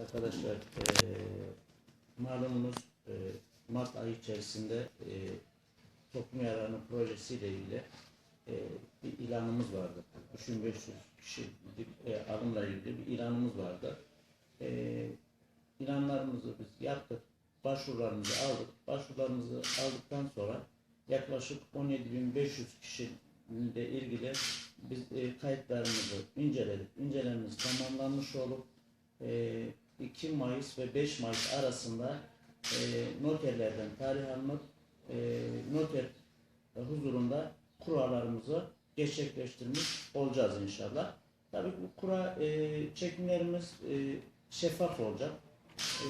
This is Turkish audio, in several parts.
arkadaşlar, eee malumunuz eee, Mart ayı içerisinde eee toplum yararını projesiyle ilgili eee, bir ilanımız vardı. 3500 kişilik eee, alımla ilgili bir ilanımız vardı. Eee ilanlarımızı biz yaptık, başvurularımızı aldık. Başvurularımızı aldıktan sonra yaklaşık 17.500 kişiyle ilgili biz e, kayıtlarımızı inceledik. İncelememiz tamamlanmış olup e, 2 Mayıs ve 5 Mayıs arasında e, noterlerden tarih alınıp e, noter huzurunda kuralarımızı gerçekleştirmiş olacağız inşallah. Tabii bu kura e, çekimlerimiz e, şeffaf olacak. E,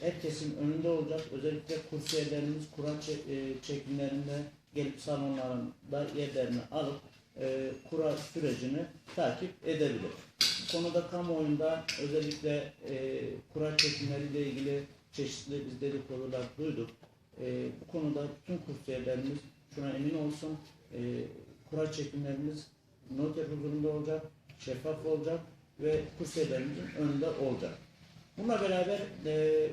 herkesin önünde olacak. Özellikle kursiyerlerimiz kura e, çekimlerinde gelip salonlarında yerlerini alıp e, kura sürecini takip edebilir. Bu konuda kamuoyunda özellikle e, kura çekimleriyle ilgili çeşitli biz dedikodular duyduk. E, bu konuda bütün kursiyerlerimiz şuna emin olsun. E, kura çekimlerimiz noter huzurunda olacak, şeffaf olacak ve kursiyerlerimizin önünde olacak. Bununla beraber e,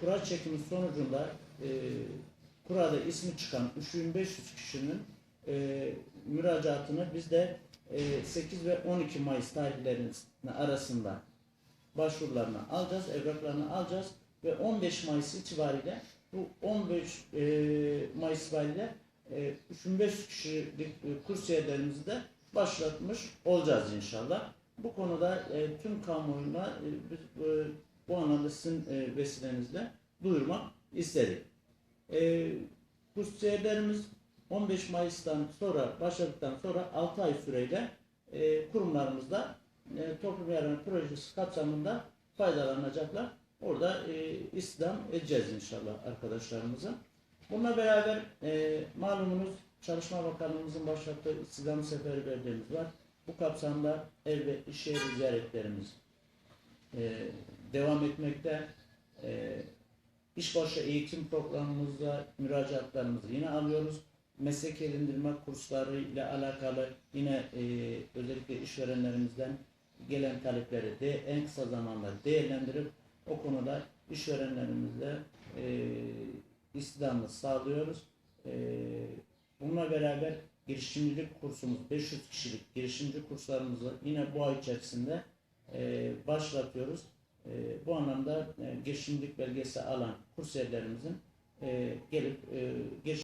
kura çekimi sonucunda e, kurada ismi çıkan 3500 kişinin e, müracaatını biz de e, 8 ve 12 Mayıs tarihlerinin arasında başvurularını alacağız, evraklarını alacağız ve 15 Mayıs itibariyle bu 15 e, Mayıs itibariyle e, 3500 kişilik e, kursiyerlerimizi de başlatmış olacağız inşallah. Bu konuda e, tüm kamuoyuna e, biz e, bu anlamda sizin e, vesilenizle duyurmak istedik. E, kursiyerlerimiz 15 Mayıs'tan sonra başladıktan sonra 6 ay süreyle e, kurumlarımızda e, toplum yararı projesi kapsamında faydalanacaklar. Orada e, istihdam edeceğiz inşallah arkadaşlarımızı. Bununla beraber e, malumunuz Çalışma Bakanlığımızın başlattığı istihdam seferberliğimiz var. Bu kapsamda ev ve iş yeri ziyaretlerimiz e, devam etmekte. E, İşbaşı eğitim programımızda müracaatlarımızı yine alıyoruz. Meslek edindirme kursları ile alakalı yine e, özellikle işverenlerimizden gelen talepleri de en kısa zamanda değerlendirip o konuda işverenlerimizle e, istihdamı sağlıyoruz. E, bununla beraber girişimcilik kursumuz 500 kişilik girişimci kurslarımızı yine bu ay içerisinde e, başlatıyoruz. E, bu anlamda e, girişimcilik belgesi alan kursiyerlerimizin e, gelip e, giriş